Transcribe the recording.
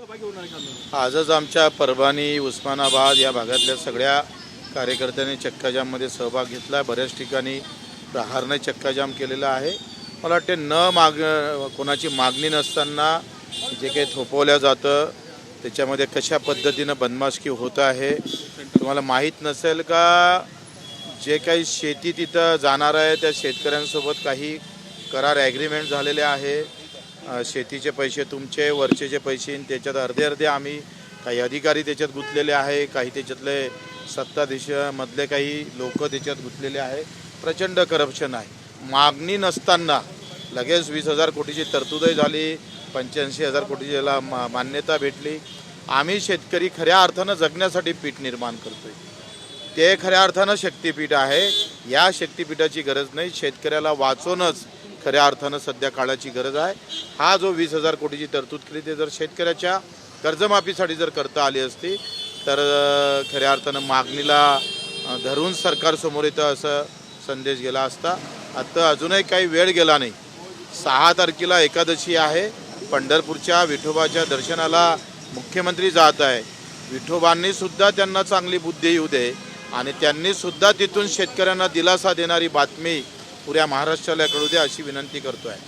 आजच आमच्या परभणी उस्मानाबाद या भागातल्या सगळ्या कार्यकर्त्यांनी चक्काजाममध्ये सहभाग घेतला. बऱ्याच ठिकाणी प्रहारने चक्काजाम केलेला आहे. मला वाटते न माग कोणाची मागणी नसताना जे काही थोपवलं जातं त्याच्यामध्ये कशा पद्धतीनं बदमाशकी होत आहे तुम्हाला माहीत नसेल का? जे काही शेती तिथं जाणार आहे त्या शेतकऱ्यांसोबत काही करार ॲग्रीमेंट झालेले आहे. शेतीचे पैसे तुमचे वरचेचे पैसे आणि त्याच्यात अर्धे अर्धे आम्ही काही अधिकारी त्याच्यात गुंतलेले आहे काही त्याच्यातले सत्ताधीशमधले काही लोक त्याच्यात गुंतलेले आहे. प्रचंड करप्शन आहे. मागणी नसताना लगेच वीस हजार कोटीची तरतूदही झाली पंच्याऐंशी हजार कोटीची याला मा मान्यता भेटली. आम्ही शेतकरी खऱ्या अर्थानं जगण्यासाठी पीठ निर्माण करतोय. ते खऱ्या अर्थानं शक्तीपीठ आहे. या शक्तीपीठाची गरज नाही. शेतकऱ्याला वाचूनच खऱ्या अर्थानं सध्या काळाची गरज आहे. हा जो वीस हजार कोटीची तरतूद केली ते जर शेतकऱ्याच्या कर्जमाफीसाठी जर करता आली असती तर खऱ्या अर्थानं मागणीला धरून सरकारसमोर येतं असं संदेश गेला असता. आता अजूनही काही वेळ गेला नाही. सहा तारखेला एकादशी आहे. पंढरपूरच्या विठोबाच्या दर्शनाला मुख्यमंत्री जात आहे. विठोबांनी सुद्धा त्यांना चांगली बुद्धी येऊ दे आणि त्यांनी सुद्धा तिथून शेतकऱ्यांना दिलासा देणारी बातमी पुऱ्या महाराष्ट्राला कळू द्या अशी विनंती करतो आहे